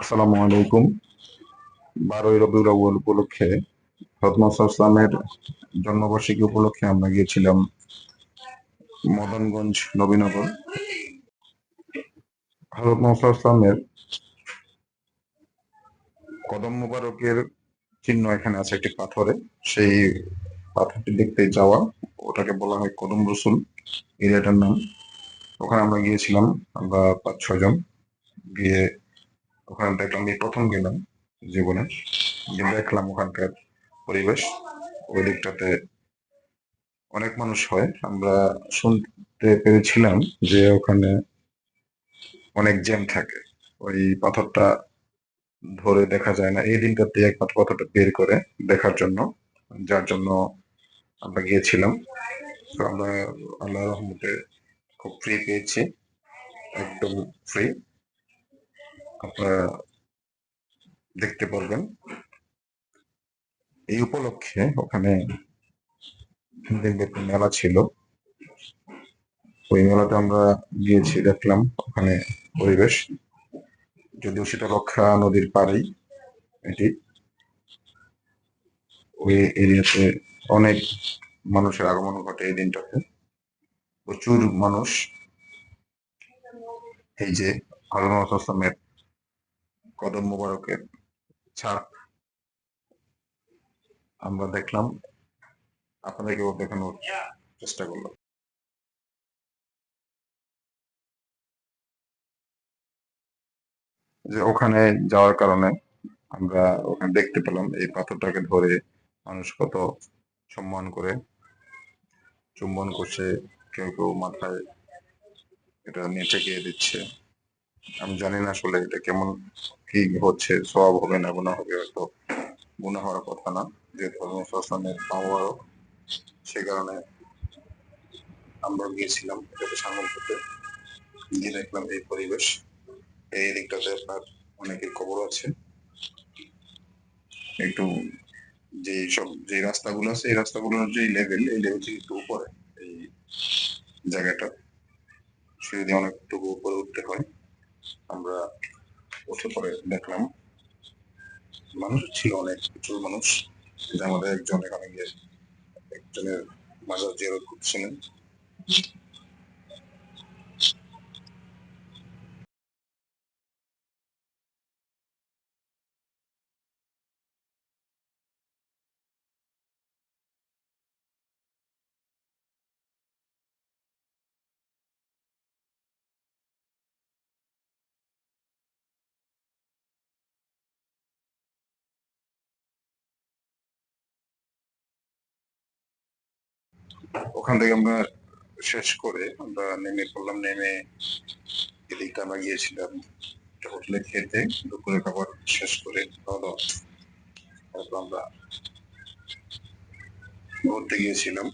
আসসালামু আলাইকুম। বারোই রবিউল আউ্য়াল উপলক্ষে ইসলামের জন্মবার্ষিকী উপলক্ষে আমরা গিয়েছিলাম মদনগঞ্জ নবীনগর। হজরত ইসলামের কদম মুবারকের চিহ্ন এখানে আছে একটি পাথরে। সেই পাথরটি দেখতে যাওয়া, ওটাকে বলা হয় কদম রসুল, এরিয়াটার নাম। ওখানে আমরা গিয়েছিলাম, আমরা পাঁচ ছজন গিয়ে ওখানে দেখলাম এই প্রথম গেলাম জীবনে। দেখলাম ওখানকার পরিবেশ। ওই দিকটাতে অনেক মানুষ হয়। আমরা শুনতে পেরেছিলাম যে ওখানে অনেক জ্যাম থাকে। ওই পাথরটা ধরে দেখা যায় না। এই দিনটাতে একমাত্র পাথরটা বের করে দেখার জন্য, যার জন্য আমরা গিয়েছিলাম। তো আমরা আল্লাহ রহমতে খুব ফ্রি পেয়েছি। একদম ফ্রি আপনারা দেখতে পারবেন। এই উপলক্ষে ওখানে মেলা ছিল। ওই মেলাতে আমরা গিয়েছি, দেখলাম ওখানে পরিবেশ। যদিও সেটা রক্ষা নদীর পাড়েই এটি। ওই এরিয়াতে অনেক মানুষের আগমন ঘটে এই দিনটাতে। প্রচুর মানুষ। এই যে আসলামের কদম মোবারকের ছাপ আমরা দেখলাম। আপনাদেরকেও দেখানোর চেষ্টা করলাম। যে ওখানে যাওয়ার কারণে আমরা ওখানে দেখতে পেলাম এই পাথরটাকে ধরে মানুষ কত সম্মান করে। চুম্বন করছে, কেউ কেউ মাথায় এটা নিয়ে ঠেকিয়ে দিচ্ছে। আমি জানি না আসলে এটা কেমন, কি হচ্ছে সব হবে না গুণা হবে, হয়তো গুণা হওয়ার কথা না যেহেতু ধর্মের পাওয়ারও সে কারণে আমরা গিয়েছিলাম এটাতে সামিল হতে গিয়ে দেখলাম এই পরিবেশ, এই দিকটাতে আপনার অনেকের খবর আছে। একটু যে সব যে রাস্তাগুলো আছে, এই রাস্তাগুলোর যে লেভেল এই লেভেল থেকে একটু উপরে, এই জায়গাটা। সে যদি অনেকটুকু উপরে উঠতে হয়। আমরা উঠে পরে দেখলাম। মানুষ ছিল অনেক, প্রচুর মানুষ। আমাদের একজন এখানে গিয়ে একজনের মাজার জিয়ারত করছিলেন ওখান থেকে আমরা শেষ করে আমরা নেমে পড়লাম, নেমে এদিকটা আমরা গিয়েছিলাম হোটেলে খেতে দুপুরে খাবার শেষ করে খাওয়া দাওয়া। তারপর আমরা ঘুরতে গিয়েছিলাম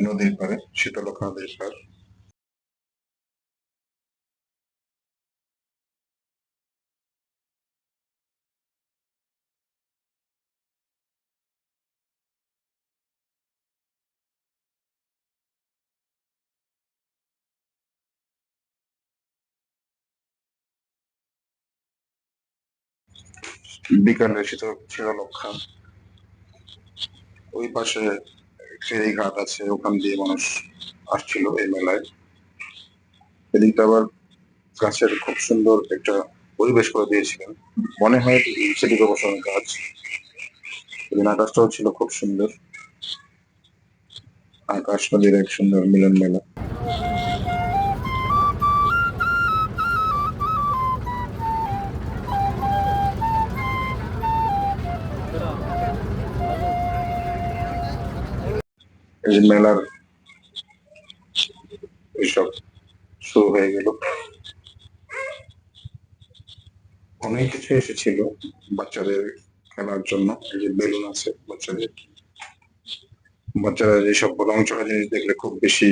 নদীর পাড়ে শীতলক্ষা নদীর পাড়। বিকালে শীত শীতলক্ষা ওই পাশে ফেরি ঘাট আছে, ওখান দিয়ে মানুষ আসছিল এই মেলায়। এদিকটা আবার গাছের খুব সুন্দর একটা পরিবেশ করে দিয়েছিলেন। মনে হয় সেটি গাছ। এদিন আকাশটাও ছিল খুব সুন্দর। আকাশ নদীর এক সুন্দর মিলন মেলা এই মেলার এইসব শুরু হয়ে গেল। অনেক কিছু এসেছিল বাচ্চাদের খেলার জন্য, এই যে বেলুন আছে বাচ্চাদের। বাচ্চারা যেসব রং চড়া জিনিস দেখলে খুব বেশি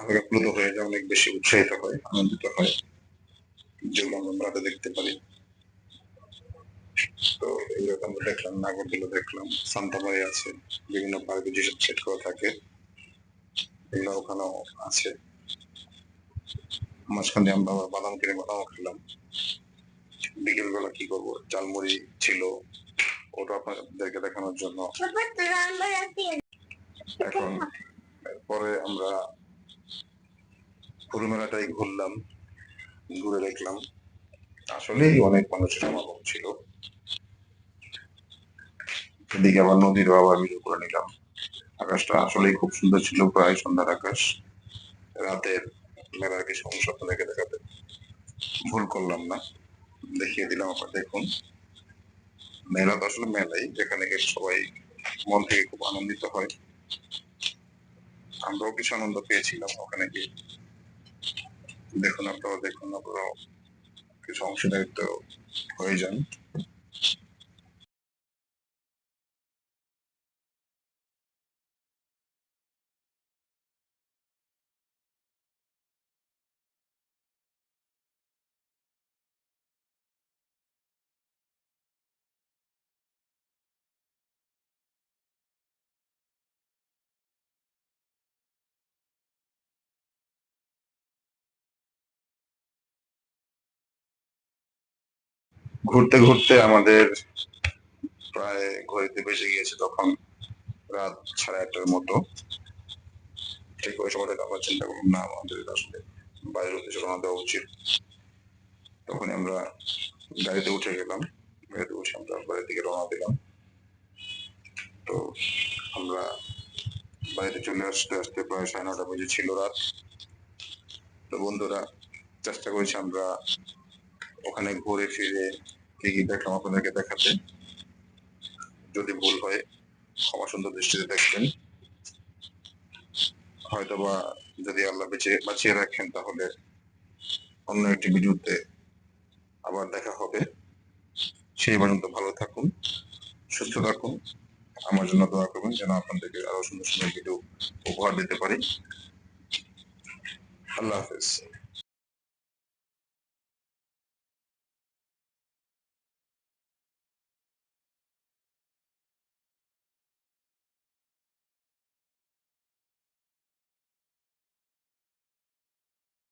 আবেগাপ্লুত হয়ে যায়, অনেক বেশি উৎসাহিত হয়, আনন্দিত হয়। যেগুলো আমরা দেখতে পারি। তো এগুলো আমরা দেখলাম, নাগরদোলা দেখলাম সান্তামারি আছে, বিভিন্ন পার্কে যেসব সেট করা থাকে, এগুলো ওখানেও আছে। মাঝখান দিয়ে আমরা বাদাম কিনে বাদামও খেলাম। বিকেলবেলা কি করব? চালমুড়ি ছিল, ওটা আপনাদেরকে দেখানোর জন্য। এখন পরে আমরা পুরো মেলাটাই ঘুরলাম, ঘুরে দেখলাম। আসলেই অনেক মানুষের সমাগম ছিল। এদিকে আবার নদীরও আবার ভিডিও করে নিলাম। আকাশটা আসলেই খুব সুন্দর ছিল প্রায় সন্ধ্যার আকাশ। রাতের মেলার কিছু অংশ আপনাদেরকে দেখাতে ভুল করলাম না। দেখিয়ে দিলাম আপনার দেখুন। মেলা তো আসলে মেলাই, যেখানে সবাই মন থেকে খুব আনন্দিত হয়। আমরাও কিছু আনন্দ পেয়েছিলাম ওখানে গিয়ে। দেখুন আপনারা, দেখুন আপনারাও কিছু অংশীদারিত্ব হয়ে যান। ঘুরতে ঘুরতে আমাদের প্রায় ঘড়িতে বেজে গিয়েছে তখন রাত সাড়ে আটটার মতো। ঠিক ওই সময়টা আমরা চিন্তা করলাম, না, আমাদের আসলে বাইরের উদ্দেশ্যে রওনা দেওয়া উচিত। তখন আমরা গাড়িতে উঠে গেলাম, গাড়িতে উঠে আমরা বাড়ির দিকে রওনা দিলাম। তো আমরা বাড়িতে চলে আসতে আসতে প্রায় সাড়ে নটা বেজে ছিল রাত। তো বন্ধুরা, চেষ্টা করেছি আমরা ওখানে ঘুরে ফিরে দেখলাম আপনাদেরকে দেখাতে? যদি ভুল হয়, ক্ষমা সুন্দর দৃষ্টিতে দেখবেন। যদি আল্লাহ বেঁচে বাঁচিয়ে রাখেন, তাহলে অন্য একটি ভিডিওতে আবার দেখা হবে। সেই পর্যন্ত ভালো থাকুন, সুস্থ থাকুন। আমার জন্য দোয়া করবেন যেন আপনাদেরকে আরও সুন্দর সুন্দর ভিডিও উপহার দিতে পারি। আল্লাহ হাফেজ।